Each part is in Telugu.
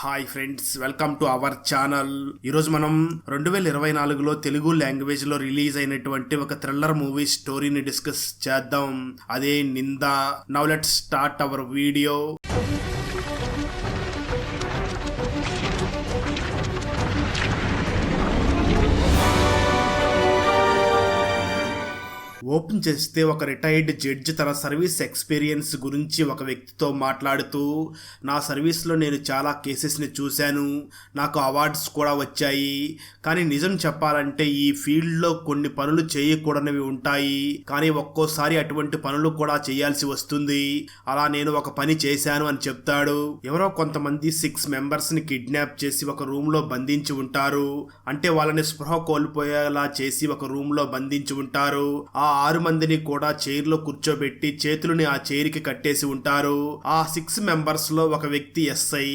Hi friends welcome to our channel ఈరోజు మనం రెండు వేల ఇరవై నాలుగులో తెలుగు లాంగ్వేజ్లో రిలీజ్ అయినటువంటి ఒక థ్రిల్లర్ మూవీ స్టోరీని డిస్కస్ చేద్దాం. అదే నిందా. Now let start our video open చేస్తే ఒక రిటైర్డ్ జడ్జి తన సర్వీస్ ఎక్స్పీరియన్స్ గురించి ఒక వ్యక్తితో మాట్లాడుతూ నా సర్వీస్లో నేను చాలా కేసెస్ని చూశాను నాకు అవార్డ్స్ కూడా వచ్చాయి. కానీ నిజం చెప్పాలంటే ఈ ఫీల్డ్లో కొన్ని పనులు చేయకూడనివి ఉంటాయి. కానీ ఒక్కోసారి అటువంటి పనులు కూడా చేయాల్సి వస్తుంది. అలా నేను ఒక పని చేశాను అని చెప్తాడు. ఎవరో కొంతమంది సిక్స్ మెంబర్స్ని కిడ్నాప్ చేసి ఒక రూమ్లో బంధించి ఉంటారు. అంటే వాళ్ళని స్పృహ కోల్పోయేలా చేసి ఒక రూమ్లో బంధించి ఉంటారు. ఆ ఆరు మందిని కూడా చైర్లో కూర్చోబెట్టి చేతులని ఆ చైర్కి కట్టేసి ఉంటారు. ఆ సిక్స్ మెంబర్స్లో ఒక వ్యక్తి ఎస్ఐ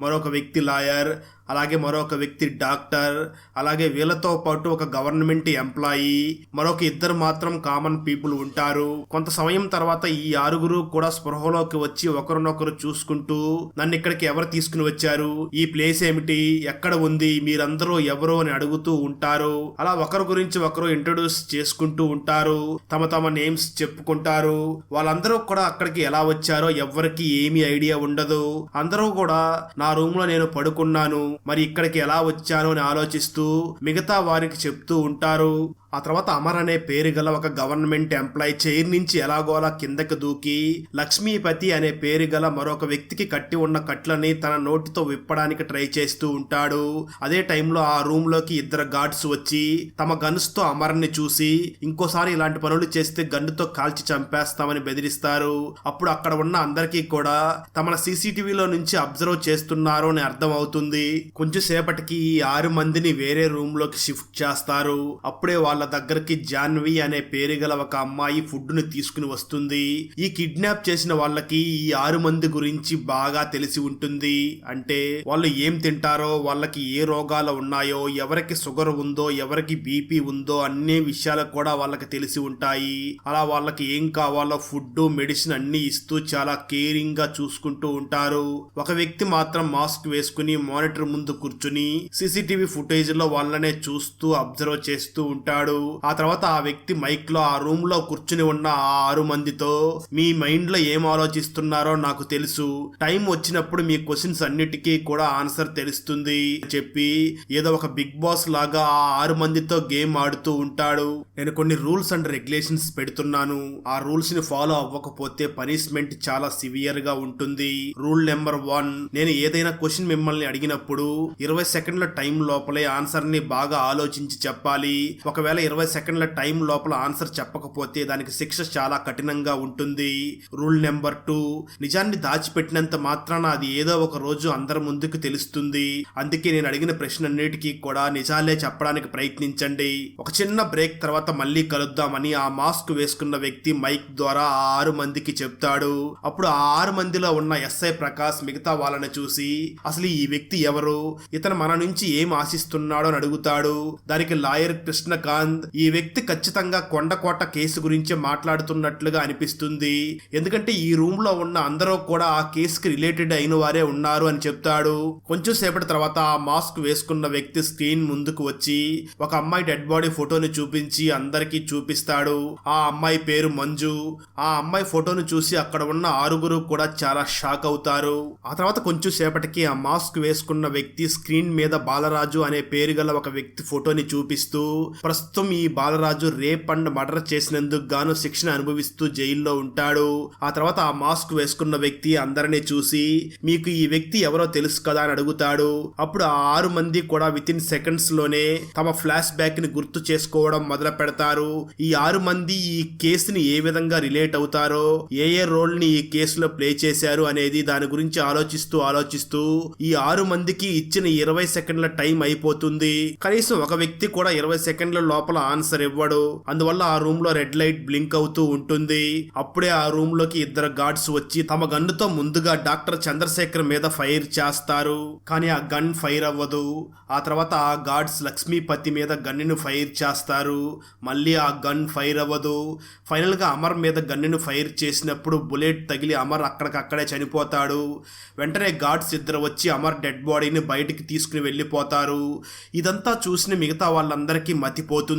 మరొక వ్యక్తి లాయర్ అలాగే మరొక వ్యక్తి డాక్టర్ అలాగే వీళ్ళతో పాటు ఒక గవర్నమెంట్ ఎంప్లాయీ మరొక ఇద్దరు మాత్రం కామన్ పీపుల్ ఉంటారు. కొంత సమయం తర్వాత ఈ ఆరుగురు కూడా స్పృహలోకి వచ్చి ఒకరినొకరు చూసుకుంటూ నన్ను ఇక్కడికి ఎవరు తీసుకుని వచ్చారు? ఈ ప్లేస్ ఏమిటి? ఎక్కడ ఉంది? మీరందరూ ఎవరు అని అడుగుతూ ఉంటారు. అలా ఒకరి గురించి ఒకరు ఇంట్రొడ్యూస్ చేసుకుంటూ ఉంటారు. తమ తమ నేమ్స్ చెప్పుకుంటారు. వాళ్ళందరూ కూడా అక్కడికి ఎలా వచ్చారో ఎవ్వరికి ఏమీ ఐడియా ఉండదు. అందరూ కూడా నా రూమ్లో నేను పడుకున్నాను. మరి ఇక్కడికి ఎలా వచ్చాను అని ఆలోచిస్తూ మిగతా వారికి చెప్తూ ఉంటారు. ఆ తర్వాత అమర్ అనే పేరు గల ఒక గవర్నమెంట్ ఎంప్లాయ్ చైర్ నుంచి ఎలాగోలా కిందకి దూకి లక్ష్మీపతి అనే పేరు గల మరొక వ్యక్తికి కట్టి ఉన్న కట్లని తన నోటితో విప్పడానికి ట్రై చేస్తూ ఉంటాడు. అదే టైంలో ఆ రూమ్లోకి ఇద్దరు గార్డ్స్ వచ్చి తమ గన్స్తో అమర్ని చూసి ఇంకోసారి ఇలాంటి పనులు చేస్తే గన్నుతో కాల్చి చంపేస్తామని బెదిరిస్తారు. అప్పుడు అక్కడ ఉన్న అందరికీ కూడా తమ సీసీటీవీలో నుంచి అబ్జర్వ్ చేస్తున్నారు అని అర్థం అవుతుంది. కొంచెం సేపటికి ఈ ఆరు మందిని వేరే రూమ్లోకి షిఫ్ట్ చేస్తారు. అప్పుడే వాళ్ళ వాళ్ళ దగ్గరికి జాన్వి అనే పేరు గల ఒక అమ్మాయి ఫుడ్ని తీసుకుని వస్తుంది. ఈ కిడ్నాప్ చేసిన వాళ్ళకి ఈ ఆరు మంది గురించి బాగా తెలిసి ఉంటుంది. అంటే వాళ్ళు ఏం తింటారో వాళ్ళకి ఏ రోగాలు ఉన్నాయో ఎవరికి షుగర్ ఉందో ఎవరికి బీపీ ఉందో అన్ని విషయాలు కూడా వాళ్ళకి తెలిసి ఉంటాయి. అలా వాళ్ళకి ఏం కావాలో ఫుడ్ మెడిసిన్ అన్ని ఇస్తూ చాలా కేరింగ్గా చూసుకుంటూ ఉంటారు. ఒక వ్యక్తి మాత్రం మాస్క్ వేసుకుని మానిటర్ ముందు కూర్చుని సీసీటీవీ ఫుటేజ్లో వాళ్ళనే చూస్తూ అబ్జర్వ్ చేస్తూ ఉంటాడు. ఆ తర్వాత ఆ వ్యక్తి మైక్లో ఆ రూమ్లో కూర్చుని ఉన్న ఆ ఆరు మందితో మీ మైండ్లో ఏం ఆలోచిస్తున్నారో నాకు తెలుసు. టైం వచ్చినప్పుడు మీ క్వశ్చన్స్ అన్నిటికీ కూడా ఆన్సర్ తెలుస్తుంది చెప్పి ఏదో ఒక బిగ్ బాస్ లాగా ఆ ఆరు మందితో గేమ్ ఆడుతూ ఉంటాడు. నేను కొన్ని రూల్స్ అండ్ రెగ్యులేషన్స్ పెడుతున్నాను. ఆ రూల్స్ని ఫాలో అవ్వకపోతే పనిష్మెంట్ చాలా సివియర్గా ఉంటుంది. రూల్ నెంబర్ వన్ నేను ఏదైనా క్వశ్చన్ మిమ్మల్ని అడిగినప్పుడు ఇరవై సెకండ్ల టైం లోపలే ఆన్సర్ని బాగా ఆలోచించి చెప్పాలి. ఒకవేళ ఇరవై సెకండ్ల టైం లోపల ఆన్సర్ చెప్పకపోతే దానికి శిక్ష చాలా కఠినంగా ఉంటుంది. Rule number two. నిజాన్ని దాచిపెట్టినంత మాత్రాన అది ఏదో ఒక రోజు అందరి ముందుకు తెలుస్తుంది. అందుకే నేను అడిగిన ప్రశ్నన్నిటికీ కూడా నిజాలే చెప్పడానికి ప్రయత్నించండి. ఒక చిన్న బ్రేక్ తర్వాత మళ్ళీ కలుద్దామని ఆ మాస్క్ వేసుకున్న వ్యక్తి మైక్ ద్వారా ఆ ఆరు మందికి చెప్తాడు. అప్పుడు ఆ ఆరు మందిలో ఉన్న ఎస్ఐ ప్రకాష్ మిగతా వాళ్ళని చూసి అసలు ఈ వ్యక్తి ఎవరు? ఇతను మన నుంచి ఏం ఆశిస్తున్నాడో అని అడుగుతాడు. దానికి లాయర్ కృష్ణకాంత్ ఈ వ్యక్తి ఖచ్చితంగా కొండకోట కేసు గురించి మాట్లాడుతున్నట్లుగా అనిపిస్తుంది. ఎందుకంటే ఈ రూమ్లో ఉన్న అందరూ కూడా ఆ కేసుకి రిలేటెడ్ అయిన వారే ఉన్నారు అని చెప్తాడు. కొంచెం సేపటి తర్వాత ఆ మాస్క్ వేసుకున్న వ్యక్తి స్క్రీన్ ముందుకు వచ్చి ఒక అమ్మాయి డెడ్ బాడీ ఫోటోని చూపించి అందరికీ చూపిస్తాడు. ఆ అమ్మాయి పేరు మంజు. ఆ అమ్మాయి ఫోటోను చూసి అక్కడ ఉన్న ఆరుగురు కూడా చాలా షాక్ అవుతారు. ఆ తర్వాత కొంచెం సేపటికి ఆ మాస్క్ వేసుకున్న వ్యక్తి స్క్రీన్ మీద బాలరాజు అనే పేరు గల ఒక వ్యక్తి ఫోటోని చూపిస్తూ ప్రస్తుతం ఈ బాలరాజు రేప్ అండ్ మర్డర్ చేసినందుకు గాను శిక్షణ అనుభవిస్తూ జైల్లో ఉంటాడు. ఆ తర్వాత ఆ మాస్క్ వేసుకున్న వ్యక్తి అందరినీ చూసి మీకు ఈ వ్యక్తి ఎవరో తెలుసు కదా అని అడుగుతాడు. అప్పుడు ఆ ఆరు మంది కూడా విత్ ఇన్ సెకండ్స్లోనే తమ ఫ్లాష్ బ్యాక్ని గుర్తు చేసుకోవడం మొదలు పెడతారు. ఈ ఆరు మంది ఈ కేసుని ఏ విధంగా రిలేట్ అవుతారో ఏ ఏ రోల్ని ఈ కేసులో ప్లే చేశారు అనేది దాని గురించి ఆలోచిస్తూ ఆలోచిస్తూ ఈ ఆరు మందికి ఇచ్చిన ఇరవై సెకండ్ల టైం అయిపోతుంది. కనీసం ఒక వ్యక్తి కూడా ఇరవై సెకండ్ల లోపల లోపల ఆన్సర్ ఇవ్వడు. అందువల్ల ఆ రూమ్లో రెడ్ లైట్ బ్లింక్ అవుతూ ఉంటుంది. అప్పుడే ఆ రూమ్లోకి ఇద్దరు గార్డ్స్ వచ్చి తమ గన్నుతో ముందుగా డాక్టర్ చంద్రశేఖర్ మీద ఫైర్ చేస్తారు. కానీ ఆ గన్ ఫైర్ అవ్వదు. ఆ తర్వాత ఆ గార్డ్స్ లక్ష్మీపతి మీద గన్నును ఫైర్ చేస్తారు. మళ్ళీ ఆ గన్ ఫైర్ అవ్వదు. ఫైనల్గా అమర్ మీద గన్నును ఫైర్ చేసినప్పుడు బుల్లెట్ తగిలి అమర్ అక్కడికక్కడే చనిపోతాడు. వెంటనే గార్డ్స్ ఇద్దరు వచ్చి అమర్ డెడ్ బాడీని బయటికి తీసుకుని వెళ్ళిపోతారు. ఇదంతా చూసిన మిగతా వాళ్ళందరికీ మతిపోతుంది.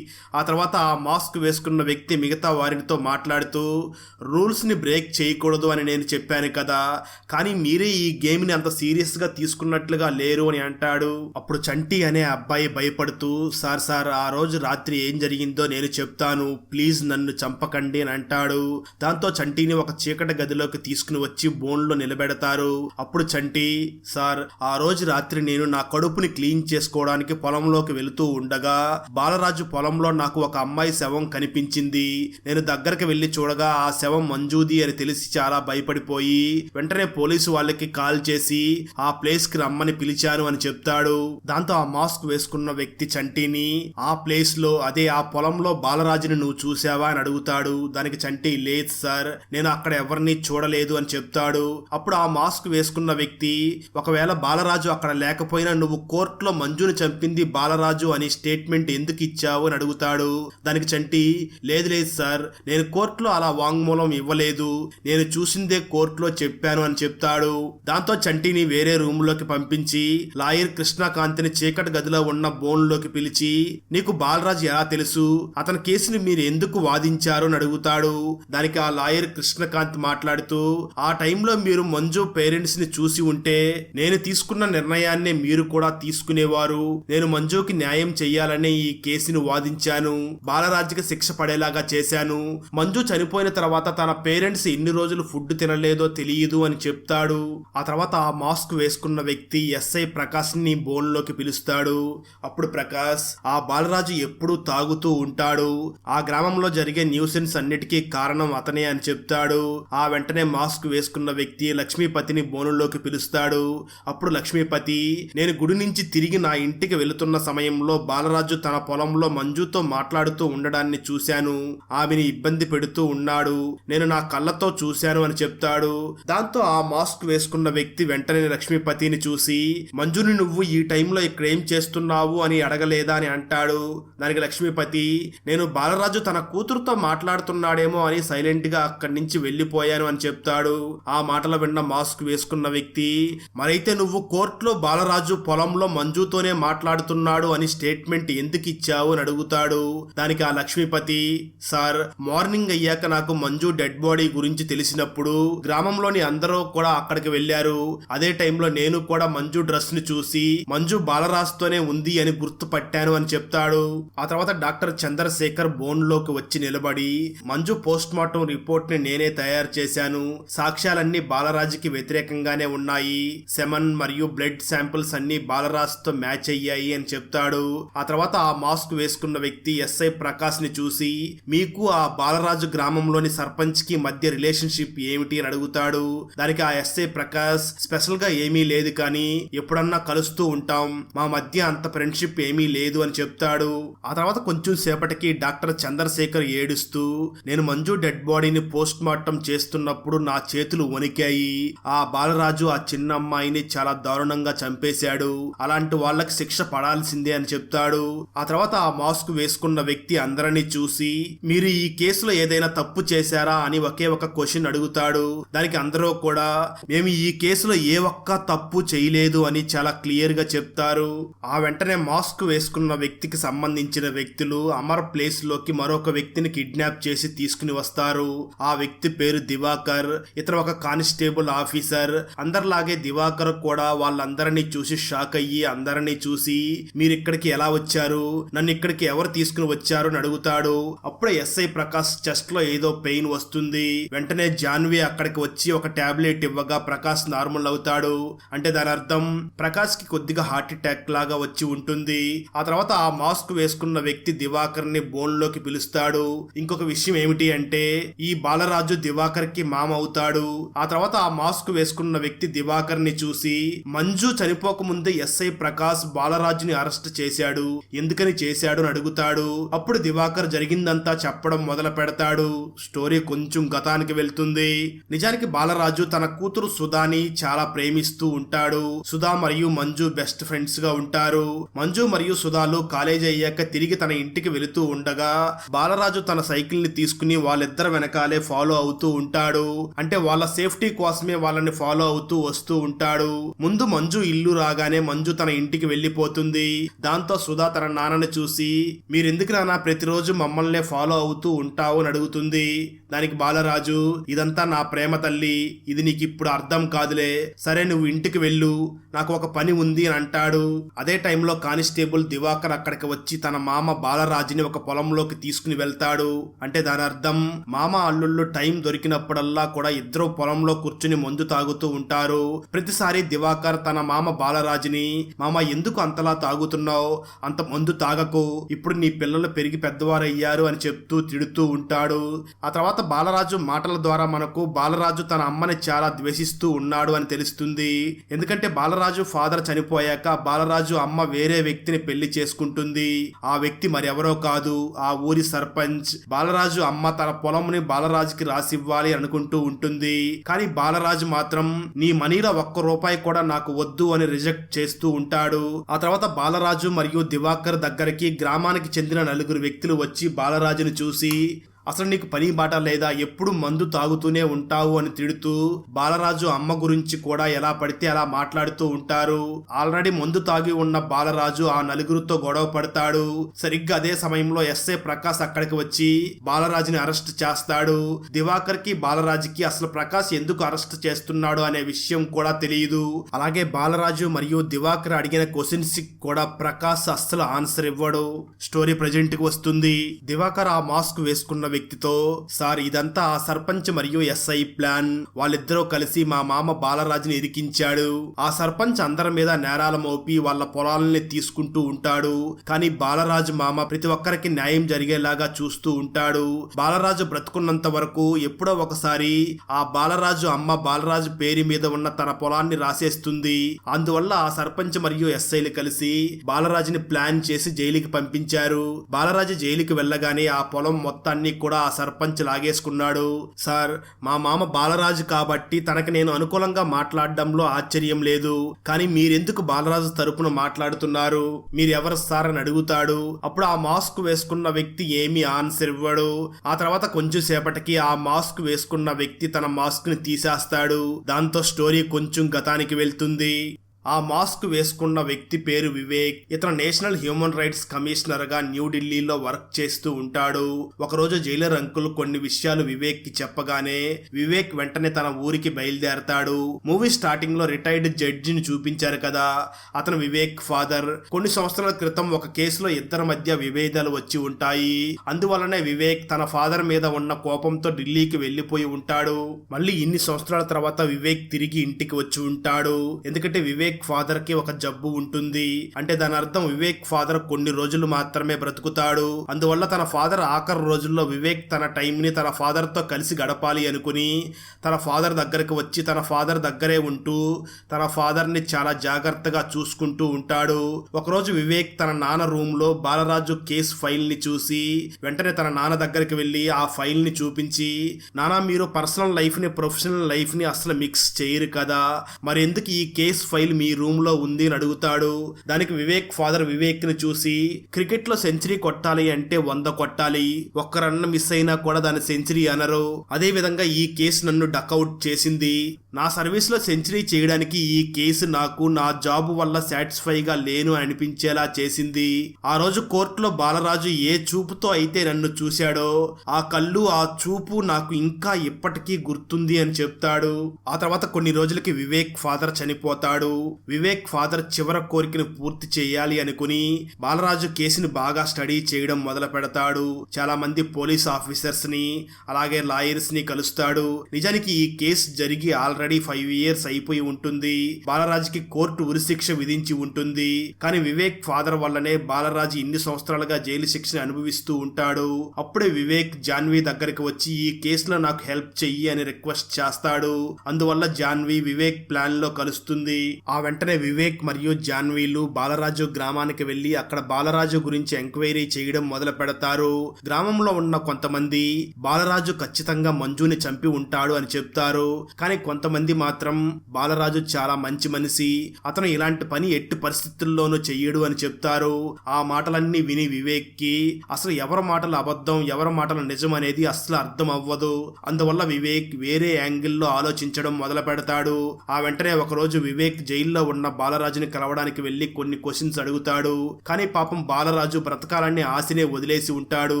ఆ తర్వాత ఆ మాస్క్ వేసుకున్న వ్యక్తి మిగతా వారితో మాట్లాడుతూ రూల్స్ని బ్రేక్ చేయకూడదు అని నేను చెప్పాను కదా. కానీ మీరే ఈ గేమ్ని అంత సీరియస్గా తీసుకున్నట్లుగా లేరు అని అంటాడు. అప్పుడు చంటి అనే అబ్బాయి భయపడుతూ సార్ సార్ ఆ రోజు రాత్రి ఏం జరిగిందో నేను చెప్తాను. ప్లీజ్ నన్ను చంపకండి అని అంటాడు. దాంతో చంటిని ఒక చీకటి గదిలోకి తీసుకుని వచ్చి బోన్లో నిలబెడతారు. అప్పుడు చంటి సార్ ఆ రోజు రాత్రి నేను నా కడుపుని క్లీన్ చేసుకోవడానికి పొలంలోకి వెళుతూ ఉండగా బాలరాజు పొలంలో నాకు ఒక అమ్మాయి శవం కనిపించింది. నేను దగ్గరకు వెళ్ళి చూడగా ఆ శవం మంజూది అని తెలిసి చాలా భయపడిపోయి వెంటనే పోలీసు వాళ్ళకి కాల్ చేసి ఆ ప్లేస్కి రమ్మని పిలిచాను అని చెప్తాడు. దాంతో ఆ మాస్క్ వేసుకున్న వ్యక్తి చంటిని ఆ ప్లేస్లో అదే ఆ పొలంలో బాలరాజుని నువ్వు చూసావా అని అడుగుతాడు. దానికి చంటి లేదు సార్. నేను అక్కడ ఎవరిని చూడలేదు అని చెప్తాడు. అప్పుడు ఆ మాస్క్ వేసుకున్న వ్యక్తి ఒకవేళ బాలరాజు అక్కడ లేకపోయినా నువ్వు కోర్టులో మంజుని చంపింది బాలరాజు అని స్టేట్మెంట్ ఎందుకు ఇచ్చావు అని అడుగుతాడు. దానికి చంటి లేదు లేదు సార్ నేను కోర్టులో అలా వాంగ్మూలం ఇవ్వలేదు. నేను చూసిందే కోర్టులో చెప్పాను అని చెప్తాడు. దాంతో చంటిని వేరే రూమ్లోకి పంపించి లాయర్ కృష్ణకాంతిని చీకటి గదిలో ఉన్న బోన్లోకి పిలిచి నీకు బాలరాజు ఎలా తెలుసు? అతని కేసుని మీరు ఎందుకు వాదించారు అని అడుగుతాడు. దానికి ఆ లాయర్ కృష్ణకాంత్ మాట్లాడుతూ ఆ టైంలో మీరు మంజు పేరెంట్స్ని చూసి ఉంటే నేను తీసుకున్న నిర్ణయాన్ని మీరు కూడా తీసుకునేవారు. నేను మంజుకి న్యాయం చెయ్యాలని ఈ కేసు కేసును వాదించాను. బాలరాజుకి శిక్ష పడేలాగా చేశాను. మంజు చనిపోయిన తర్వాత తన పేరెంట్స్ ఎన్ని రోజులు ఫుడ్ తినలేదో తెలియదు అని చెప్తాడు. ఆ తర్వాత ఆ మాస్క్ వేసుకున్న వ్యక్తి ఎస్ఐ ప్రకాష్ని బోన్లోకి పిలుస్తాడు. అప్పుడు ప్రకాష్ ఆ బాలరాజు ఎప్పుడూ తాగుతూ ఉంటాడు. ఆ గ్రామంలో జరిగే న్యూసెన్స్ అన్నిటికీ కారణం అతనే అని చెప్తాడు. ఆ వెంటనే మాస్క్ వేసుకున్న వ్యక్తి లక్ష్మీపతిని బోనులోకి పిలుస్తాడు. అప్పుడు లక్ష్మీపతి నేను గుడి నుంచి తిరిగి నా ఇంటికి వెళుతున్న సమయంలో బాలరాజు తన పొలం కోపంలో మంజుతో మాట్లాడుతూ ఉండడాన్ని చూశాను. ఆమెని ఇబ్బంది పెడుతూ ఉన్నాడు. నేను నా కళ్ళతో చూశాను అని చెప్తాడు. దాంతో ఆ మాస్క్ వేసుకున్న వ్యక్తి వెంటనే లక్ష్మీపతిని చూసి మంజుని నువ్వు ఈ టైంలో ఇక్కడ ఏం చేస్తున్నావు అని అడగలేదా? అని అంటాడు. దానికి లక్ష్మీపతి నేను బాలరాజు తన కూతురుతో మాట్లాడుతున్నాడేమో అని సైలెంట్గా అక్కడి నుంచి వెళ్ళిపోయాను అని చెప్తాడు. ఆ మాటలు విన్న మాస్క్ వేసుకున్న వ్యక్తి మరైతే నువ్వు కోర్టులో బాలరాజు పొలంలో మంజుతోనే మాట్లాడుతున్నాడు అని స్టేట్మెంట్ ఎందుకు ఇచ్చావు? అని అడుగుతాడు. దానికి ఆ లక్ష్మీపతి సార్ మార్నింగ్ అయ్యాక నాకు మంజు డెడ్ బాడీ గురించి తెలిసినప్పుడు గ్రామంలోని అందరూ కూడా అక్కడికి వెళ్ళారు అదే టైంలో నేను కూడా మంజు డ్రెస్ని చూసి మంజు బాలరాజుతోనే ఉంది అని గుర్తుపట్టాను అని చెప్తాడు. ఆ తర్వాత డాక్టర్ చంద్రశేఖర్ బోన్లోకి వచ్చి నిలబడి మంజు పోస్ట్ మార్టం రిపోర్ట్ని నేనే తయారు చేశాను. సాక్ష్యాలన్నీ బాలరాజుకి వ్యతిరేకంగానే ఉన్నాయి. సెమన్ మరియు బ్లడ్ శాంపిల్స్ అన్ని బాలరాజుతో మ్యాచ్ అయ్యాయి అని చెప్తాడు. ఆ తర్వాత ఆ మాస్క్ వేసుకున్న వ్యక్తి ఎస్ఐ ప్రకాష్ని చూసి మీకు ఆ బాలరాజు గ్రామంలోని సర్పంచ్కి మధ్య రిలేషన్షిప్ ఏమిటి? అని అడుగుతాడు. దానికి ఆ ఎస్ఐ ప్రకాష్ స్పెషల్గా ఏమీ లేదు కానీ ఎప్పుడన్నా కలుస్తూ ఉంటాం. మా మధ్య అంత ఫ్రెండ్షిప్ ఏమీ లేదు అని చెప్తాడు. ఆ తర్వాత కొంచెం సేపటికి డాక్టర్ చంద్రశేఖర్ ఏడుస్తూ నేను మంజు డెడ్ బాడీని పోస్ట్ మార్టం చేస్తున్నప్పుడు నా చేతులు వణికాయి. ఆ బాలరాజు ఆ చిన్న అమ్మాయిని చాలా దారుణంగా చంపేశాడు. అలాంటి వాళ్ళకి శిక్ష పడాల్సిందే అని చెప్తాడు. ఆ తర్వాత ఆ ఆ మాస్క్ వేసుకున్న వ్యక్తి అందరినీ చూసి మీరు ఈ కేసులో ఏదైనా తప్పు చేశారా? అని ఒకే ఒక క్వశ్చన్ అడుగుతాడు. దానికి అందరూ కూడా మేము ఈ కేసులో ఏ ఒక్క తప్పు చేయలేదు అని చాలా క్లియర్గా చెప్తారు. ఆ వెంటనే మాస్క్ వేసుకున్న వ్యక్తికి సంబంధించిన వ్యక్తులు అమర్ ప్లేస్లోకి మరొక వ్యక్తిని కిడ్నాప్ చేసి తీసుకుని వస్తారు. ఆ వ్యక్తి పేరు దివాకర్ ఇతను ఒక కానిస్టేబుల్ ఆఫీసర్. అందరిలాగే దివాకర్ కూడా వాళ్ళందరినీ చూసి షాక్ అయ్యి అందరినీ చూసి మీరు ఇక్కడికి ఎలా వచ్చారు? నన్ను ఇక్కడికి ఎవరు తీసుకుని వచ్చారు అని అడుగుతాడు. అప్పుడే ఎస్ఐ ప్రకాష్ చెస్ట్లో ఏదో పెయిన్ వస్తుంది. వెంటనే జాన్వి అక్కడికి వచ్చి ఒక టాబ్లెట్ ఇవ్వగా ప్రకాష్ నార్మల్ అవుతాడు. అంటే దాని అర్థం ప్రకాష్కి కొద్దిగా హార్ట్ అటాక్ లాగా వచ్చి ఉంటుంది. ఆ తర్వాత ఆ మాస్క్ వేసుకున్న వ్యక్తి దివాకర్ని బోన్లోకి పిలుస్తాడు. ఇంకొక విషయం ఏమిటి అంటే ఈ బాలరాజు దివాకర్కి మామ అవుతాడు. ఆ తర్వాత ఆ మాస్క్ వేసుకున్న వ్యక్తి దివాకర్ని చూసి మంజు చనిపోక ముందే ఎస్ఐ ప్రకాష్ బాలరాజుని అరెస్ట్ చేశాడు. ఎందుకని చేసి చేశాడు అని అడుగుతాడు. అప్పుడు దివాకర్ జరిగిందంతా చెప్పడం మొదలు పెడతాడు. స్టోరీ కొంచెం గతానికి వెళ్తుంది. నిజానికి బాలరాజు తన కూతురు సుధాని చాలా ప్రేమిస్తూ ఉంటాడు. సుధా మరియు మంజు బెస్ట్ ఫ్రెండ్స్గా ఉంటారు. మంజు మరియు సుధాలు కాలేజీ అయ్యాక తిరిగి తన ఇంటికి వెళుతూ ఉండగా బాలరాజు తన సైకిల్ని తీసుకుని వాళ్ళిద్దరు వెనకాలే ఫాలో అవుతూ ఉంటాడు. అంటే వాళ్ళ సేఫ్టీ కోసమే వాళ్ళని ఫాలో అవుతూ వస్తూ ఉంటాడు. ముందు మంజు ఇల్లు రాగానే మంజు తన ఇంటికి వెళ్ళిపోతుంది దాంతో సుధా తన నాన్నని చూసి మీరెందుకు నానా ప్రతిరోజు మమ్మల్నే ఫాలో అవుతూ ఉంటావు? అని అడుగుతుంది. దానికి బాలరాజు ఇదంతా నా ప్రేమ తల్లి ఇది నీకు ఇప్పుడు అర్థం కాదులే. సరే నువ్వు ఇంటికి వెళ్ళు. నాకు ఒక పని ఉంది అని అంటాడు. అదే టైంలో కానిస్టేబుల్ దివాకర్ అక్కడికి వచ్చి తన మామ బాలరాజుని ఒక పొలంలోకి తీసుకుని వెళ్తాడు. అంటే దాని అర్థం మామ అల్లుళ్ళు టైం దొరికినప్పుడల్లా కూడా ఇద్దరు పొలంలో కూర్చుని మందు తాగుతూ ఉంటారు. ప్రతిసారి దివాకర్ తన మామ బాలరాజుని మామ ఎందుకు అంతలా తాగుతున్నావు? అంత మందు తాగకు ఇప్పుడు నీ పిల్లలు పెరిగి పెద్దవారు అయ్యారు అని చెప్తూ తిడుతూ ఉంటాడు. ఆ తర్వాత బాలరాజు మాటల ద్వారా మనకు బాలరాజు తన అమ్మని చాలా ద్వేషిస్తూ ఉన్నాడు అని తెలుస్తుంది. ఎందుకంటే బాలరాజు ఫాదర్ చనిపోయాక బాలరాజు అమ్మ వేరే వ్యక్తిని పెళ్ళి చేసుకుంటుంది. ఆ వ్యక్తి మరెవరో కాదు ఆ ఊరి సర్పంచ్. బాలరాజు అమ్మ తన పొలంని బాలరాజుకి రాసివ్వాలి అనుకుంటూ ఉంటుంది. కానీ బాలరాజు మాత్రం నీ మనీలో ఒక్క రూపాయి కూడా నాకు వద్దు అని రిజెక్ట్ చేస్తూ ఉంటాడు. ఆ తర్వాత బాలరాజు మరియు దివాకర్ దగ్గరికి గ్రామానికి చెందిన నలుగురు వ్యక్తులు వచ్చి బాలరాజును చూసి అసలు నీకు పని బాట లేదా? ఎప్పుడు మందు తాగుతూనే ఉంటావు అని తిడుతూ బాలరాజు అమ్మ గురించి కూడా ఎలా పడితే అలా మాట్లాడుతూ ఉంటారు. ఆల్రెడీ మందు తాగి ఉన్న బాలరాజు ఆ నలుగురితో గొడవ పడతాడు. సరిగ్గా అదే సమయంలో ఎస్ఐ ప్రకాష్ అక్కడికి వచ్చి బాలరాజుని అరెస్ట్ చేస్తాడు. దివాకర్కి బాలరాజుకి అసలు ప్రకాష్ ఎందుకు అరెస్ట్ చేస్తున్నాడు అనే విషయం కూడా తెలియదు. అలాగే బాలరాజు మరియు దివాకర్ అడిగిన క్వశ్చన్స్ కూడా ప్రకాష్ అస్సలు ఆన్సర్ ఇవ్వడు. స్టోరీ ప్రజెంట్కి వస్తుంది. దివాకర్ ఆ మాస్క్ వేసుకున్న వ్యక్తితో సార్ ఇదంతా ఆ సర్పంచ్ మరియు ఎస్ఐ ప్లాన్. వాళ్ళిద్దరూ కలిసి మా మామ బాలరాజుని ఇరికించాడు ఆ సర్పంచ్ అందరి మీద నేరాల మోపి వాళ్ళ పొలాలని తీసుకుంటూ ఉంటాడు. కానీ బాలరాజు మామ ప్రతి ఒక్కరికి న్యాయం జరిగేలాగా చూస్తూ ఉంటాడు. బాలరాజు బ్రతుకున్నంత వరకు ఎప్పుడో ఒకసారి ఆ బాలరాజు అమ్మ బాలరాజు పేరు మీద ఉన్న తన పొలాన్ని రాసేస్తుంది. అందువల్ల ఆ సర్పంచ్ మరియు ఎస్ఐలు కలిసి బాలరాజుని ప్లాన్ చేసి జైలుకి పంపించారు. బాలరాజు జైలుకి వెళ్ళగానే ఆ పొలం మొత్తాన్ని కూడా ఆ సర్పంచ్ లాగేసుకున్నాడు. సార్ మా మామ బాలరాజు కాబట్టి తనకి నేను అనుకూలంగా మాట్లాడడంలో ఆశ్చర్యం లేదు. కానీ మీరెందుకు బాలరాజు తరపున మాట్లాడుతున్నారు? మీరెవరు సార్ అని అడుగుతాడు. అప్పుడు ఆ మాస్క్ వేసుకున్న వ్యక్తి ఏమీ ఆన్సర్ ఇవ్వడు. ఆ తర్వాత కొంచెం సేపటికి ఆ మాస్క్ వేసుకున్న వ్యక్తి తన మాస్క్ని తీసేస్తాడు. దాంతో స్టోరీ కొంచెం గతానికి వెళ్తుంది. ఆ మాస్క్ వేసుకున్న వ్యక్తి పేరు వివేక్. ఇతను నేషనల్ హ్యూమన్ రైట్స్ కమిషనర్గా న్యూఢిల్లీలో వర్క్ చేస్తూ ఉంటాడు. ఒకరోజు జైలర్ అంకుల్ కొన్ని విషయాలు వివేక్కి చెప్పగానే వివేక్ వెంటనే తన ఊరికి బయలుదేరతాడు. మూవీ స్టార్టింగ్లో రిటైర్డ్ జడ్జిని చూపించారు కదా. అతను వివేక్ ఫాదర్. కొన్ని సంవత్సరాల క్రితం ఒక కేసులో ఇద్దరి మధ్య విభేదాలు వచ్చి ఉంటాయి. అందువలనే వివేక్ తన ఫాదర్ మీద ఉన్న కోపంతో ఢిల్లీకి వెళ్ళిపోయి ఉంటాడు. మళ్ళీ ఇన్ని సంవత్సరాల తర్వాత వివేక్ తిరిగి ఇంటికి వచ్చి ఉంటాడు. ఎందుకంటే వివేక్ వివేక్ ఫాదర్కి ఒక జబ్బు ఉంటుంది. అంటే దాని అర్థం వివేక్ ఫాదర్ కొన్ని రోజులు మాత్రమే బ్రతుకుతాడు. అందువల్ల తన ఫాదర్ ఆఖరి రోజుల్లో వివేక్ తన టైం ని తన ఫాదర్తో కలిసి గడపాలి అనుకుని తన ఫాదర్ దగ్గరకు వచ్చి తన ఫాదర్ దగ్గరే ఉంటూ తన ఫాదర్ని చాలా జాగ్రత్తగా చూసుకుంటూ ఉంటాడు. ఒకరోజు వివేక్ తన నాన్న రూమ్లో బాలరాజు కేస్ ఫైల్ని చూసి వెంటనే తన నాన్న దగ్గరికి వెళ్ళి ఆ ఫైల్ని చూపించి నానా మీరు పర్సనల్ లైఫ్ని ప్రొఫెషనల్ లైఫ్ని అసలు మిక్స్ చేయరు కదా. మరి ఎందుకు ఈ కేస్ ఫైల్ మీ రూమ్లో ఉంది అని అడుగుతాడు. దానికి వివేక్ ఫాదర్ వివేక్ని చూసి క్రికెట్లో సెంచరీ కొట్టాలి అంటే వంద కొట్టాలి. ఒక్క రన్ మిస్ అయినా కూడా దాని సెంచరీ అనరు. అదే విధంగా ఈ కేసు నన్ను డకౌట్ చేసింది. నా సర్వీస్లో సెంచరీ చేయడానికి ఈ కేసు నాకు నా జాబ్ వల్ల సాటిస్ఫైగా లేను అనిపించేలా చేసింది. ఆ రోజు కోర్టులో బాలరాజు ఏ చూపుతో అయితే నన్ను చూశాడో ఆ కళ్ళు ఆ చూపు నాకు ఇంకా ఇప్పటికీ గుర్తుంది అని చెప్తాడు. ఆ తర్వాత కొన్ని రోజులకి వివేక్ ఫాదర్ చనిపోతాడు. వివేక్ ఫాదర్ చివర కోరికను పూర్తి చేయాలి అనుకుని బాలరాజు కేసుని బాగా స్టడీ చేయడం మొదలు పెడతాడు. చాలా మంది పోలీస్ ఆఫీసర్స్ని అలాగే లాయర్స్ని కలుస్తాడు. నిజానికి ఈ కేసు జరిగి ఆల్రెడీ ఆల్రెడీ ఫైవ్ ఇయర్స్ అయిపోయి ఉంటుంది. బాలరాజుకి కోర్టు ఉరిశిక్ష విధించి ఉంటుంది. కానీ వివేక్ ఫాదర్ వల్లనే బాలరాజు ఇన్ని సంవత్సరాలుగా జైలు శిక్షని అనుభవిస్తూ ఉంటాడు. అప్పుడే వివేక్ జాన్వి దగ్గరికి వచ్చి ఈ కేసులో నాకు హెల్ప్ చెయ్యి అని రిక్వెస్ట్ చేస్తాడు. అందువల్ల జాన్వి వివేక్ ప్లాన్లో కలుస్తుంది. ఆ వెంటనే వివేక్ మరియు జాన్వీలు బాలరాజు గ్రామానికి వెళ్ళి అక్కడ బాలరాజు గురించి ఎంక్వైరీ చేయడం మొదలు పెడతారు. గ్రామంలో ఉన్న కొంతమంది బాలరాజు ఖచ్చితంగా మంజుని చంపి ఉంటాడు అని చెప్తారు. కానీ కొంతమంది మాత్రం బాలరాజు చాలా మంచి మనిషి. అతను ఇలాంటి పని ఎట్టి పరిస్థితుల్లోనూ చెయ్యడు అని చెప్తారు. ఆ మాటలన్నీ విని వివేక్కి అసలు ఎవరి మాటలు అబద్ధం ఎవరి మాటలు నిజం అనేది అసలు అర్థం అవ్వదు అందువల్ల వివేక్ వేరే యాంగిల్లో ఆలోచించడం మొదలు పెడతాడు. ఆ వెంటనే ఒకరోజు వివేక్ జైల్లో ఉన్న బాలరాజుని కలవడానికి వెళ్ళి కొన్ని క్వశ్చన్స్ అడుగుతాడు. కానీ పాపం బాలరాజు బ్రతకాలని ఆశనే వదిలేసి ఉంటాడు.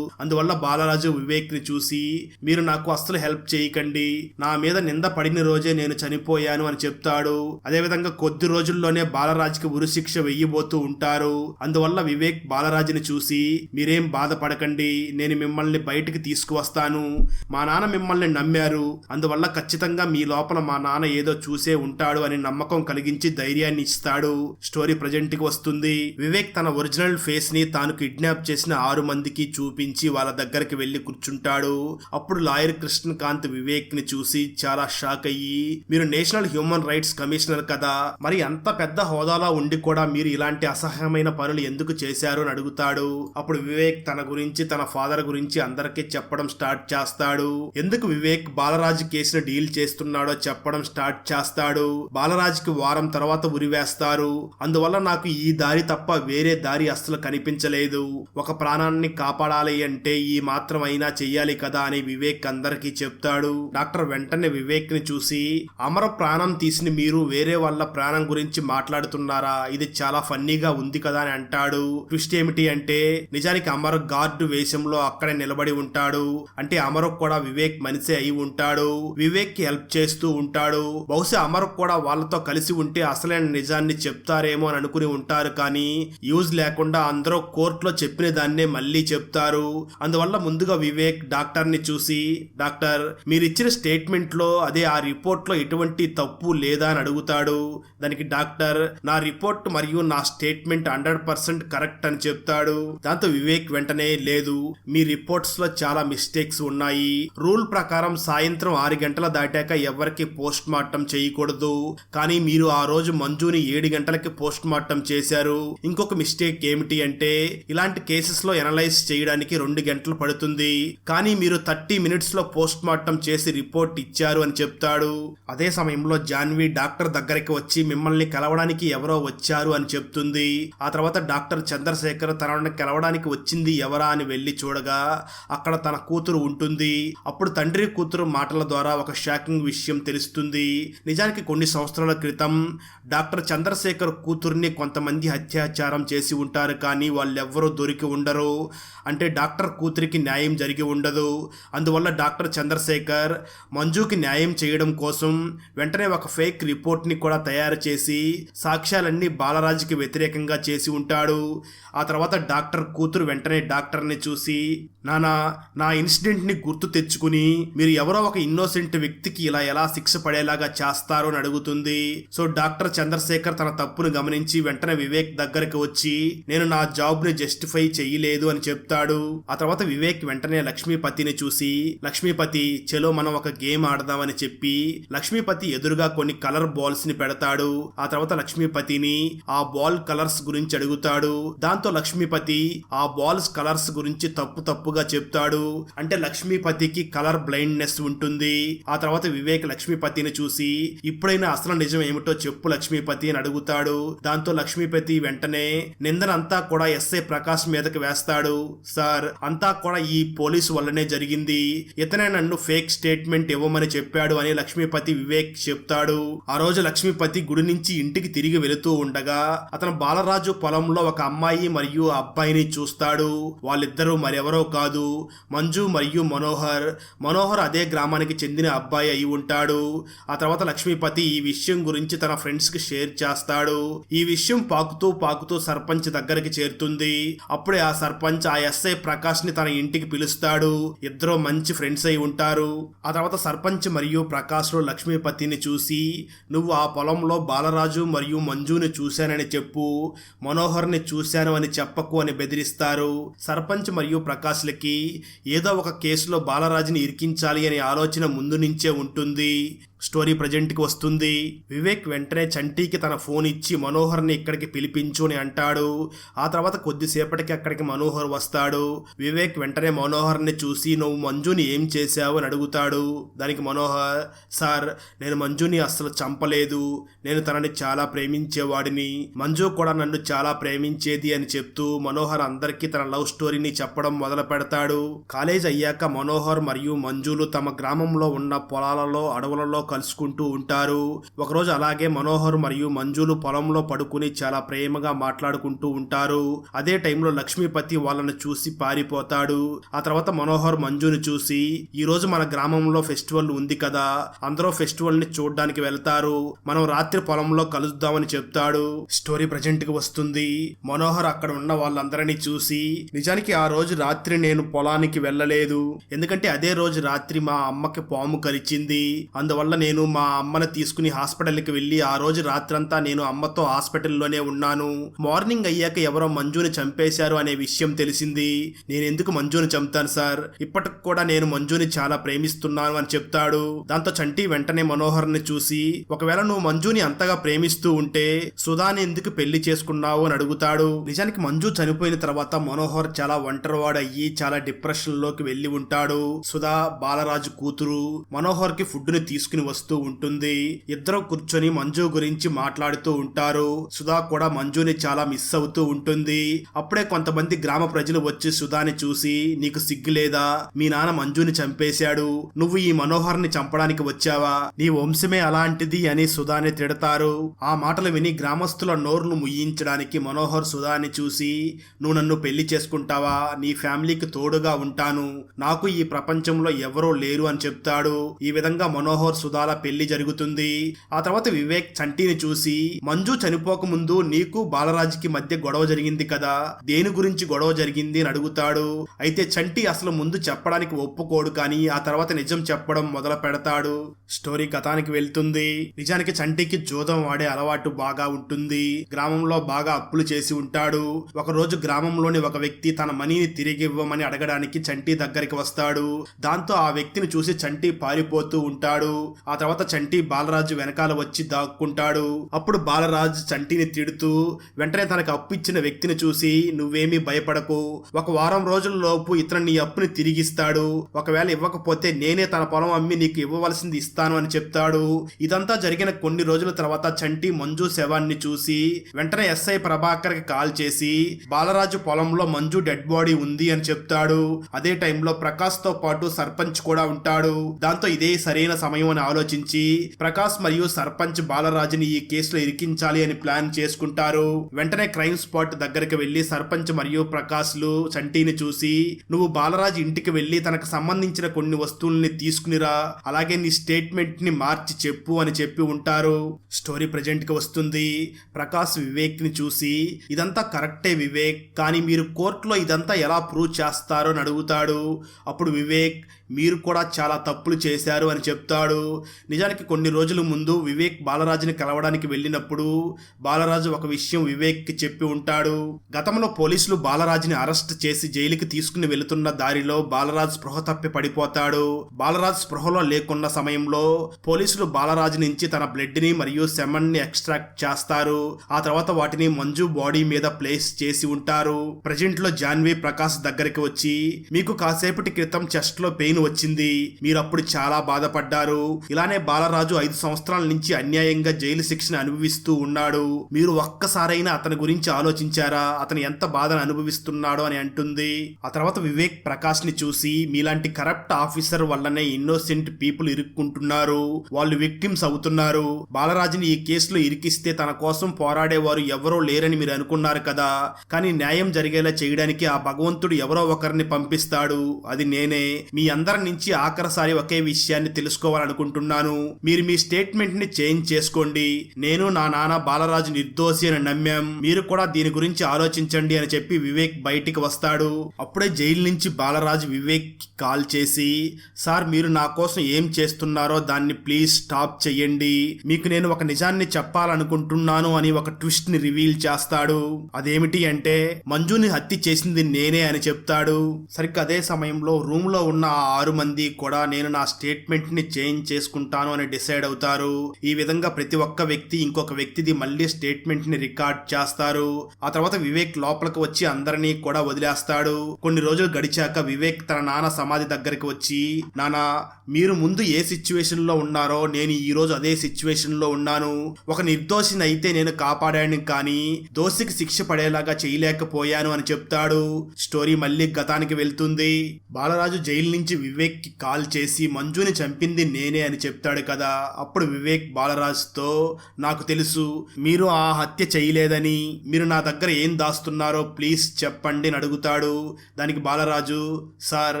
అందువల్ల బాలరాజు వివేక్ని చూసి మీరు నాకు అస్సలు హెల్ప్ చేయకండి నా మీద నింద పడిన రోజే నేను చనిపోయాను అని చెప్తాడు. అదేవిధంగా కొద్ది రోజుల్లోనే బాలరాజ్కి ఉరిశిక్ష వెయ్యబోతూ ఉంటారు. అందువల్ల వివేక్ బాలరాజుని చూసి మీరేం బాధపడకండి నేను మిమ్మల్ని బయటికి తీసుకువస్తాను. మా నాన్న మిమ్మల్ని నమ్మారు. అందువల్ల ఖచ్చితంగా మీ లోపల మా నాన్న ఏదో చూసే ఉంటాడు అని నమ్మకం కలిగించి ధైర్యాన్ని ఇస్తాడు. స్టోరీ ప్రజెంట్కి వస్తుంది. వివేక్ తన ఒరిజినల్ ఫేస్ని తాను కిడ్నాప్ చేసిన ఆరు మందికి చూపించి వాళ్ళ దగ్గరికి వెళ్ళి కూర్చుంటాడు. అప్పుడు లాయర్ కృష్ణకాంత్ వివేక్ని చూసి చాలా షాక్ అయ్యి మీరు నేషనల్ హ్యూమన్ రైట్స్ కమిషనర్ కదా. మరి అంత పెద్ద హోదాలో ఉండి కూడా మీరు ఇలాంటి అసహ్యమైన పనులు ఎందుకు చేశారు అని అడుగుతాడు. అప్పుడు వివేక్ తన గురించి తన ఫాదర్ గురించి అందరికీ చెప్పడం స్టార్ట్ చేస్తాడు. ఎందుకు వివేక్ బాలరాజు కేసును డీల్ చేస్తున్నాడో చెప్పడం స్టార్ట్ చేస్తాడు. బాలరాజుకి వారం తర్వాత ఉరివేస్తారు అందువల్ల నాకు ఈ దారి తప్ప వేరే దారి అస్సలు కనిపించలేదు. ఒక ప్రాణాన్ని కాపాడాలి అంటే ఈ మాత్రం అయినా చెయ్యాలి కదా అని వివేక్ అందరికీ చెప్తాడు. డాక్టర్ వెంటనే వివేక్ని చూసి అమర ప్రాణం తీసిన మీరు వేరే వాళ్ళ ప్రాణం గురించి మాట్లాడుతున్నారా? ఇది చాలా ఫన్నీగా ఉంది కదా అని అంటాడు. ట్విస్ట్ ఏమిటి అంటే నిజానికి అమర్ గార్డు వేషంలో అక్కడే నిలబడి ఉంటాడు. అంటే అమర్ కూడా వివేక్ మనిషి అయి ఉంటాడు. వివేక్కి హెల్ప్ చేస్తూ ఉంటాడు. బహుశా అమర్ కూడా వాళ్ళతో కలిసి ఉంటే అసలైన నిజాన్ని చెప్తారేమో అని అనుకుని ఉంటారు కానీ యూజ్ లేకుండా అందరూ కోర్టులో చెప్పిన దాన్నే మళ్ళీ చెప్తారు. అందువల్ల ముందుగా వివేక్ డాక్టర్ని చూసి డాక్టర్ మీరిచ్చిన స్టేట్మెంట్లో అదే ఆ రిపోర్ట్ రిపోర్ట్లో ఎటువంటి తప్పు లేదా అని అడుగుతాడు. దానికి డాక్టర్ నా రిపోర్ట్ మరియు నా స్టేట్మెంట్ హండ్రెడ్ పర్సెంట్ కరెక్ట్ అని చెప్తాడు. దాంతో వివేక్ వెంటనే లేదు. మీ రిపోర్ట్స్లో చాలా మిస్టేక్స్ ఉన్నాయి. రూల్ ప్రకారం సాయంత్రం ఆరు గంటల దాటాక ఎవరికి పోస్ట్ మార్టం చేయకూడదు. కానీ మీరు ఆ రోజు మంజుని ఏడు గంటలకి పోస్ట్ మార్టం చేశారు. ఇంకొక మిస్టేక్ ఏమిటి అంటే ఇలాంటి కేసెస్లో ఎనలైజ్ చేయడానికి రెండు గంటలు పడుతుంది. కానీ మీరు థర్టీ మినిట్స్లో పోస్ట్ మార్టం చేసి రిపోర్ట్ ఇచ్చారు అని చెప్తాడు. అదే సమయంలో జాన్వి డాక్టర్ దగ్గరికి వచ్చి మిమ్మల్ని కలవడానికి ఎవరో వచ్చారు అని చెప్తుంది. ఆ తర్వాత డాక్టర్ చంద్రశేఖర్ తనను కలవడానికి వచ్చింది ఎవరా అని వెళ్ళి చూడగా అక్కడ తన కూతురు ఉంటుంది. అప్పుడు తండ్రి కూతురు మాటల ద్వారా ఒక షాకింగ్ విషయం తెలుస్తుంది. నిజానికి కొన్ని సంవత్సరాల క్రితం డాక్టర్ చంద్రశేఖర్ కూతుర్ని కొంతమంది అత్యాచారం చేసి ఉంటారు కానీ వాళ్ళెవ్వరూ దొరికి ఉండరు. అంటే డాక్టర్ కూతురికి న్యాయం జరిగి ఉండదు. అందువల్ల డాక్టర్ చంద్రశేఖర్ మంజుకి న్యాయం చేయడం కోసం కోసం వెంటనే ఒక ఫేక్ రిపోర్ట్ని కూడా తయారు చేసి సాక్ష్యాలన్నీ బాలరాజుకి వ్యతిరేకంగా చేసి ఉంటాడు. ఆ తర్వాత డాక్టర్ కూతురు వెంటనే డాక్టర్ని చూసి నానా నా ఇన్సిడెంట్ని గుర్తు తెచ్చుకుని మీరు ఎవరో ఒక ఇన్నోసెంట్ వ్యక్తికి ఇలా ఎలా శిక్ష పడేలాగా చేస్తారు అని అడుగుతుంది. సో డాక్టర్ చంద్రశేఖర్ తన తప్పును గమనించి వెంటనే వివేక్ దగ్గరికి వచ్చి నేను నా జాబ్ని జస్టిఫై చేయలేదు అని చెప్తాడు. ఆ తర్వాత వివేక్ వెంటనే లక్ష్మీపతిని చూసి లక్ష్మీపతి చెలో మనం ఒక గేమ్ ఆడదామని చెప్పి లక్ష్మీపతి ఎదురుగా కొన్ని కలర్ బాల్స్ని పెడతాడు. ఆ తర్వాత లక్ష్మీపతిని ఆ బాల్ కలర్స్ గురించి అడుగుతాడు. దాంతో లక్ష్మీపతి ఆ బాల్స్ కలర్స్ గురించి తప్పు తప్పుగా చెప్తాడు. అంటే లక్ష్మీపతికి కలర్ బ్లైండ్నెస్ ఉంటుంది. ఆ తర్వాత వివేక్ లక్ష్మీపతిని చూసి ఇప్పుడైనా అసలు నిజం ఏమిటో చెప్పు లక్ష్మీపతి అని అడుగుతాడు. దాంతో లక్ష్మీపతి వెంటనే నిందనంతా కూడా ఎస్ఐ ప్రకాష్ మీదకి వేస్తాడు. సార్ అంతా కూడా ఈ పోలీసు వల్లనే జరిగింది. ఇతనే నన్ను ఫేక్ స్టేట్మెంట్ ఇవ్వమని చెప్పాడు అని లక్ష్మీ లక్ష్మీపతి వివేక్ చెప్తాడు. ఆ రోజు లక్ష్మీపతి గుడి నుంచి ఇంటికి తిరిగి వెళుతూ ఉండగా అతను బాలరాజు పొలంలో ఒక అమ్మాయి మరియు అబ్బాయిని చూస్తాడు. వాళ్ళిద్దరూ మరెవరో కాదు మంజు మరియు మనోహర్. మనోహర్ అదే గ్రామానికి చెందిన అబ్బాయి అయి ఉంటాడు. ఆ తర్వాత లక్ష్మీపతి ఈ విషయం గురించి తన ఫ్రెండ్స్కి షేర్ చేస్తాడు. ఈ విషయం పాకుతూ పాకుతూ సర్పంచ్ దగ్గరికి చేరుతుంది. అప్పుడే ఆ సర్పంచ్ ఆ ఎస్ఐ ప్రకాష్ని తన ఇంటికి పిలుస్తాడు. ఇద్దరు మంచి ఫ్రెండ్స్ అయి ఉంటారు. ఆ తర్వాత సర్పంచ్ మరియు ప్రకాష్ లక్ష్మీపతిని చూసి నువ్వు ఆ పొలంలో బాలరాజు మరియు మంజుని చూశానని చెప్పు మనోహర్ని చూశాను అని చెప్పకు అని బెదిరిస్తారు. సర్పంచ్ మరియు ప్రకాష్లకి ఏదో ఒక కేసులో బాలరాజుని ఇరికించాలి అనే ఆలోచన ముందు నుంచే ఉంటుంది. స్టోరీ ప్రజెంట్కి వస్తుంది. వివేక్ వెంటనే చంటీకి తన ఫోన్ ఇచ్చి మనోహర్ని ఇక్కడికి పిలిపించు అని అంటాడు. ఆ తర్వాత కొద్దిసేపటికి అక్కడికి మనోహర్ వస్తాడు. వివేక్ వెంటనే మనోహర్ని చూసి నువ్వు మంజుని ఏం చేశావు? అని అడుగుతాడు. దానికి మనోహర్ సార్ నేను మంజుని అస్సలు చంపలేదు. నేను తనని చాలా ప్రేమించేవాడిని. మంజు కూడా నన్ను చాలా ప్రేమించేది అని చెప్తూ మనోహర్ అందరికీ తన లవ్ స్టోరీని చెప్పడం మొదలు పెడతాడు. కాలేజ్ అయ్యాక మనోహర్ మరియు మంజులు తమ గ్రామంలో ఉన్న పొలాలలో అడవులలో కలుసుకుంటూ ఉంటారు. ఒకరోజు అలాగే మనోహర్ మరియు మంజులు పొలంలో పడుకుని చాలా ప్రేమగా మాట్లాడుకుంటూ ఉంటారు. అదే టైంలో లక్ష్మీపతి వాళ్ళను చూసి పారిపోతాడు. ఆ తర్వాత మనోహర్ మంజుని చూసి ఈ రోజు మన గ్రామంలో ఫెస్టివల్ ఉంది కదా అందరూ ఫెస్టివల్ని చూడడానికి వెళ్తారు. మనం రాత్రి పొలంలో కలుద్దామని చెప్తాడు. స్టోరీ ప్రజెంట్కి వస్తుంది. మనోహర్ అక్కడ ఉన్న వాళ్ళందరినీ చూసి నిజానికి ఆ రోజు రాత్రి నేను పొలానికి వెళ్ళలేదు. ఎందుకంటే అదే రోజు రాత్రి మా అమ్మకి పాము కరిచింది. అందువల్ల నేను మా అమ్మను తీసుకుని హాస్పిటల్కి వెళ్ళి ఆ రోజు రాత్రంతా నేను అమ్మతో హాస్పిటల్లోనే ఉన్నాను. మార్నింగ్ అయ్యాక ఎవరో మంజుని చంపేశారు అనే విషయం తెలిసింది. నేను ఎందుకు మంజుని చంపుతాను సార్? ఇప్పటికి కూడా నేను మంజుని చాలా ప్రేమిస్తున్నాను అని చెప్తాడు. దాంతో చంటి వెంటనే మనోహర్ని చూసి ఒకవేళ నువ్వు మంజుని అంతగా ప్రేమిస్తూ ఉంటే సుధాని ఎందుకు పెళ్ళి చేసుకున్నావు? అని అడుగుతాడు. నిజానికి మంజు చనిపోయిన తర్వాత మనోహర్ చాలా ఒంటరివాడు అయ్యి చాలా డిప్రెషన్లోకి వెళ్ళి ఉంటాడు. సుధా బాలరాజు కూతురు. మనోహర్కి ఫుడ్ని తీసుకుని వస్తూ ఉంటుంది. ఇద్దరు కూర్చొని మంజు గురించి మాట్లాడుతూ ఉంటారు. సుధా కూడా మంజుని చాలా మిస్ అవుతూ ఉంటుంది. అప్పుడే కొంతమంది గ్రామ ప్రజలు వచ్చి సుధాని చూసి నీకు సిగ్గు లేదా మీ నాన్న మంజుని చంపేశాడు. నువ్వు ఈ మనోహర్ని చంపడానికి వచ్చావా? నీ వంశమే అలాంటిది అని సుధాని తిడతారు. ఆ మాటలు విని గ్రామస్తుల నోరును ముయ్యించడానికి మనోహర్ సుధాని చూసి నువ్వు నన్ను పెళ్ళి చేసుకుంటావా? నీ ఫ్యామిలీకి తోడుగా ఉంటాను. నాకు ఈ ప్రపంచంలో ఎవరూ లేరు అని చెప్తాడు. ఈ విధంగా మనోహర్ సుధాల పెళ్ళి జరుగుతుంది. ఆ తర్వాత వివేక్ చంటిని చూసి మంజు చనిపోక ముందు నీకు బాలరాజుకి మధ్య గొడవ జరిగింది కదా? దేని గురించి గొడవ జరిగింది? అని అడుగుతాడు. అయితే చంటి అసలు ముందు చెప్పడానికి ఒప్పుకోడు కానీ ఆ తర్వాత నిజం చెప్పడం మొదలు పెడతాడు. స్టోరీ గతానికి వెళ్తుంది. నిజానికి చంటికి జూదం వాడే అలవాటు బాగా ఉంటుంది. గ్రామంలో బాగా అప్పులు చేసి ఉంటాడు. ఒక రోజు గ్రామంలోని ఒక వ్యక్తి తన మనీని తిరిగి ఇవ్వమని అడగడానికి చంటి దగ్గరికి వస్తాడు. దాంతో ఆ వ్యక్తిని చూసి చంటి పారిపోతూ ఉంటాడు. ఆ తర్వాత చంటి బాలరాజు వెనకాల వచ్చి దాక్కుంటాడు. అప్పుడు బాలరాజు చంటిని తిడుతూ వెంటనే తనకు అప్పు ఇచ్చిన వ్యక్తిని చూసి నువ్వేమీ భయపడకు. ఒక వారం రోజుల లోపు ఇతను నీ అప్పుని తిరిగిస్తాడు. ఒకవేళ ఇవ్వకపోతే నేనే తన పొలం అమ్మి నీకు ఇవ్వవలసింది ఇస్తాను అని చెప్తాడు. ఇదంతా జరిగిన కొన్ని రోజుల తర్వాత చంటి మంజు శవాన్ని చూసి వెంటనే ఎస్ఐ ప్రభాకర్కి కాల్ చేసి బాలరాజు పొలంలో మంజు డెడ్ బాడీ ఉంది అని చెప్తాడు. అదే టైంలో ప్రకాష్తో పాటు సర్పంచ్ కూడా ఉంటాడు. దాంతో ఇదే సరైన సమయం అని ఆలోచించి ప్రకాష్ మరియు సర్పంచ్ బాలరాజుని ఈ కేసులో ఇరికించాలి అని ప్లాన్ చేసుకుంటారు. వెంటనే క్రైమ్ స్పాట్ దగ్గరికి వెళ్ళి సర్పంచ్ మరియు ప్రకాష్లు చంటిని చూసి నువ్వు బాలరాజు ఇంటికి వెళ్ళి తనకు సంబంధించిన కొన్ని వస్తువుల్ని తీసుకునిరా అలాగే నీ స్టేట్మెంట్ని మార్చి చెప్పు అని చెప్పి ఉంటారు. స్టోరీ ప్రజెంట్కి వస్తుంది. ప్రకాష్ వివేక్ని చూసి ఇదంతా కరెక్టే వివేక్ కానీ మీరు కోర్టులో ఇదంతా ఎలా ప్రూవ్ చేస్తారో అని అడుగుతాడు. అప్పుడు వివేక్ మీరు కూడా చాలా తప్పులు చేశారు అని చెప్తాడు. నిజానికి కొన్ని రోజుల ముందు వివేక్ బాలరాజుని కలవడానికి వెళ్ళినప్పుడు బాలరాజు ఒక విషయం వివేక్కి చెప్పి ఉంటాడు. గతంలో పోలీసులు బాలరాజుని అరెస్ట్ చేసి జైలుకి తీసుకుని వెళుతున్న దారిలో బాలరాజు స్పృహ తప్పి పడిపోతాడు. బాలరాజు స్పృహలో లేకున్న సమయంలో పోలీసులు బాలరాజు నుంచి తన బ్లడ్ని మరియు సెమన్ని ఎక్స్ట్రాక్ట్ చేస్తారు. ఆ తర్వాత వాటిని మంజు బాడీ మీద ప్లేస్ చేసి ఉంటారు. ప్రజెంట్లో జాన్వీ ప్రకాష్ దగ్గరికి వచ్చి మీకు కాసేపటి క్రితం చెస్ట్లో పెయిన్ వచ్చింది. మీరు అప్పుడు చాలా బాధపడ్డారు. ఇలానే బాలరాజు ఐదు సంవత్సరాల నుంచి అన్యాయంగా జైలు శిక్షను అనుభవిస్తూ ఉన్నాడు. మీరు ఒక్కసారైనా అతని గురించి ఆలోచించారా? అతను ఎంత బాధను అనుభవిస్తున్నాడో అని అంటుంది. ఆ తర్వాత వివేక్ ప్రకాష్ని చూసి మీలాంటి కరప్ట్ ఆఫీసర్ వల్లనే ఇన్నోసెంట్ పీపుల్ ఇరుక్కుంటున్నారు. వాళ్ళు విక్టిమ్స్ అవుతున్నారు. బాలరాజుని ఈ కేసులో ఇరికిస్తే తన కోసం పోరాడేవారు ఎవరో లేరని మీరు అనుకున్నారు కదా. కానీ న్యాయం జరిగేలా చేయడానికి ఆ భగవంతుడు ఎవరో ఒకరిని పంపిస్తాడు. అది నేనే. మీ అందరి అందరి నుంచి ఆఖరిసారి ఒకే విషయాన్ని తెలుసుకోవాలనుకుంటున్నాను. మీరు మీ స్టేట్మెంట్ని చేంజ్ చేసుకోండి. నేను నా నాన్న బాలరాజు నిర్దోషి అని నమ్మాం. మీరు కూడా దీని గురించి ఆలోచించండి అని చెప్పి వివేక్ బయటికి వస్తాడు. అప్పుడే జైలు నుంచి బాలరాజు వివేక్ కాల్ చేసి సార్ మీరు నా కోసం ఏం చేస్తున్నారో దాన్ని ప్లీజ్ స్టాప్ చెయ్యండి. మీకు నేను ఒక నిజాన్ని చెప్పాలనుకుంటున్నాను అని ఒక ట్విస్ట్ని రివీల్ చేస్తాడు. అదేమిటి అంటే మంజుని హత్య చేసింది నేనే అని చెప్తాడు. సరిగ్గా అదే సమయంలో రూమ్లో ఉన్న ఆ ఆరు మంది కూడా నేను నా స్టేట్మెంట్ని చేంజ్ చేసుకుంటాను అని డిసైడ్ అవుతారు. ఈ విధంగా ప్రతి ఒక్క వ్యక్తి ఇంకొక వ్యక్తిది మళ్ళీ స్టేట్మెంట్ని రికార్డ్ చేస్తారు. ఆ తర్వాత వివేక్ లోపలికి వచ్చి అందరినీ కూడా వదిలేస్తాడు. కొన్ని రోజులు గడిచాక వివేక్ తన నాన్న సమాధి దగ్గరికి వచ్చి నానా మీరు ముందు ఏ సిచ్యువేషన్లో ఉన్నారో నేను ఈ రోజు అదే సిచ్యువేషన్లో ఉన్నాను. ఒక నిర్దోషిని అయితే నేను కాపాడాను కానీ దోషికి శిక్ష పడేలాగా చేయలేకపోయాను అని చెప్తాడు. స్టోరీ మళ్ళీ గతానికి వెళ్తుంది. బాలరాజు జైలు నుంచి వివేక్కి కాల్ చేసి మంజుని చంపింది నేనే అని చెప్తాడు కదా. అప్పుడు వివేక్ బాలరాజుతో నాకు తెలుసు మీరు ఆ హత్య చేయలేదని మీరు నా దగ్గర ఏం దాస్తున్నారో ప్లీజ్ చెప్పండి అని అడుగుతాడు. దానికి బాలరాజు సార్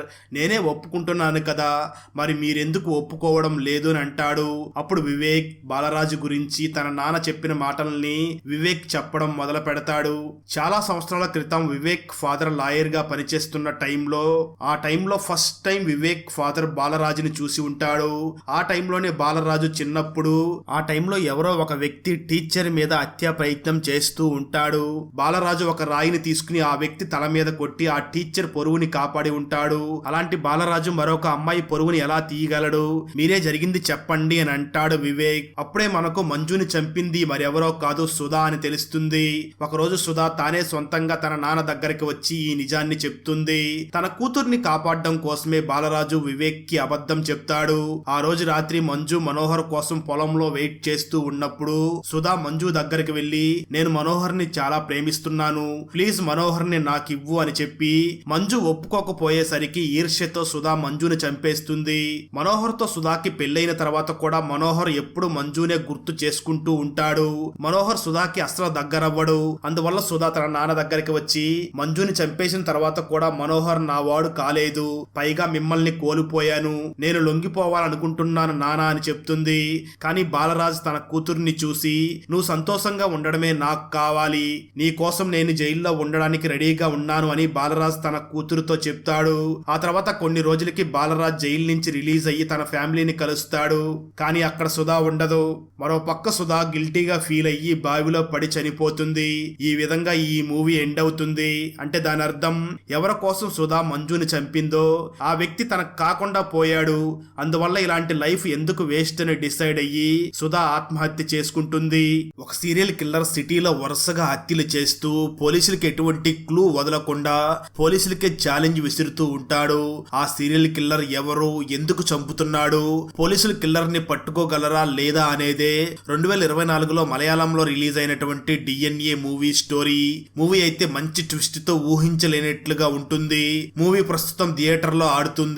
నేనే ఒప్పుకుంటున్నాను కదా మరి మీరెందుకు ఒప్పుకోవడం లేదు అని అంటాడు. అప్పుడు వివేక్ బాలరాజు గురించి తన నాన్న చెప్పిన మాటల్ని వివేక్ చెప్పడం మొదలు పెడతాడు. చాలా సంవత్సరాల క్రితం వివేక్ ఫాదర్ లాయర్గా పనిచేస్తున్న టైంలో ఆ టైంలో ఫస్ట్ టైం వివేక్ ఫాదర్ బాలరాజుని చూసి ఉంటాడు. ఆ టైంలోనే బాలరాజు చిన్నప్పుడు ఆ టైంలో ఎవరో ఒక వ్యక్తి టీచర్ మీద హత్యా ప్రయత్నం చేస్తూ ఉంటాడు. బాలరాజు ఒక రాయిని తీసుకుని ఆ వ్యక్తి తల మీద కొట్టి ఆ టీచర్ పొరువుని కాపాడి ఉంటాడు. అలాంటి బాలరాజు మరొక అమ్మాయి పొరువుని ఎలా తీయగలడు? మీరే జరిగింది చెప్పండి అని అంటాడు వివేక్. అప్పుడే మనకు మంజుని చంపింది మరెవరో కాదు సుధా అని తెలుస్తుంది. ఒకరోజు సుధా తానే సొంతంగా తన నాన్న దగ్గరికి వచ్చి ఈ నిజాన్ని చెప్తుంది. తన కూతుర్ని కాపాడడం కోసమే బాలరాజు వివేక్కి అబద్ధం చెప్తాడు. ఆ రోజు రాత్రి మంజు మనోహర్ కోసం పొలంలో వెయిట్ చేస్తూ ఉన్నప్పుడు సుధా మంజు దగ్గరికి వెళ్ళి నేను మనోహర్ని చాలా ప్రేమిస్తున్నాను. ప్లీజ్ మనోహర్ని నాకివ్వు అని చెప్పి మంజు ఒప్పుకోకపోయేసరికి ఈర్ష్యతో సుధా మంజుని చంపేస్తుంది. మనోహర్తో సుధాకి పెళ్ళైన తర్వాత కూడా మనోహర్ ఎప్పుడు మంజునే గుర్తు చేసుకుంటూ ఉంటాడు. మనోహర్ సుధాకి అస్సలు దగ్గరవ్వడు. అందువల్ల సుధా తన నాన్న దగ్గరికి వచ్చి మంజుని చంపేసిన తర్వాత కూడా మనోహర్ నా వాడు కాలేదు. పైగా మిమ్మల్ని కోల్పోయాను. నేను లొంగిపోవాలనుకుంటున్నాను నానా అని చెప్తుంది. కానీ బాలరాజ్ తన కూతుర్ని చూసి నువ్వు సంతోషంగా ఉండడమే నాకు కావాలి. నీ కోసం నేను జైల్లో ఉండడానికి రెడీగా ఉన్నాను అని బాలరాజ్ తన కూతురుతో చెప్తాడు. ఆ తర్వాత కొన్ని రోజులకి బాలరాజ్ జైలు నుంచి రిలీజ్ అయ్యి తన ఫ్యామిలీని కలుస్తాడు. కానీ అక్కడ సుధా ఉండదు. మరో పక్క సుధా గిల్టీగా ఫీల్ అయ్యి బావిలో పడి చనిపోతుంది. ఈ విధంగా ఈ మూవీ ఎండ్ అవుతుంది. అంటే దాని అర్థం ఎవరి కోసం సుధా మంజుని చంపిందో ఆ వ్యక్తి తనకు కాకుండా పోయాడు. అందువల్ల ఇలాంటి లైఫ్ ఎందుకు వేస్ట్ అని డిసైడ్ అయ్యి సుధా ఆత్మహత్య చేసుకుంటుంది. ఒక సీరియల్ కిల్లర్ సిటీలో వరుసగా హత్యలు చేస్తూ పోలీసులకి ఎటువంటి క్లూ వదలకుండా పోలీసులకే ఛాలెంజ్ విసురుతూ ఉంటాడు. ఆ సీరియల్ కిల్లర్ ఎవరు ఎందుకు చంపుతున్నాడు పోలీసులు కిల్లర్ని పట్టుకోగలరా లేదా అనేదే రెండు వేల ఇరవై నాలుగులో మలయాళంలో రిలీజ్ అయినటువంటి డిఎన్ఏ మూవీ స్టోరీ. మూవీ అయితే మంచి ట్విస్ట్తో ఊహించలేనట్లుగా ఉంటుంది. మూవీ ప్రస్తుతం థియేటర్లో ఆడుతుంది.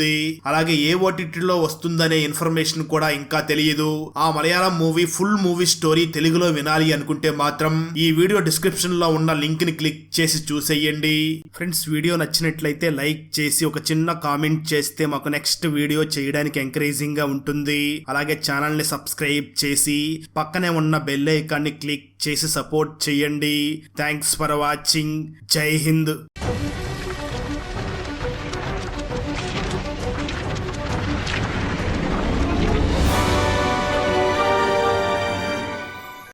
అలాగే ఏ ఓటీటీలో వస్తుందనే ఇన్ఫర్మేషన్ కూడా ఇంకా తెలియదు. ఆ Malayalam movie full movie story తెలుగులో వినాలి అనుకుంటే మాత్రం ఈ వీడియో డిస్క్రిప్షన్లో ఉన్న లింక్ని క్లిక్ చేసి చూసేయండి. ఫ్రెండ్స్ వీడియో నచ్చినట్లయితే లైక్ చేసి ఒక చిన్న కామెంట్ చేస్తే మాకు నెక్స్ట్ వీడియో చేయడానికి ఎంకరేజింగ్గా ఉంటుంది. అలాగే ఛానల్ని సబ్స్క్రైబ్ చేసి పక్కనే ఉన్న బెల్ ఐకాన్ని క్లిక్ చేసి సపోర్ట్ చేయండి. థ్యాంక్స్ ఫర్ వాచింగ్ జై హింద్.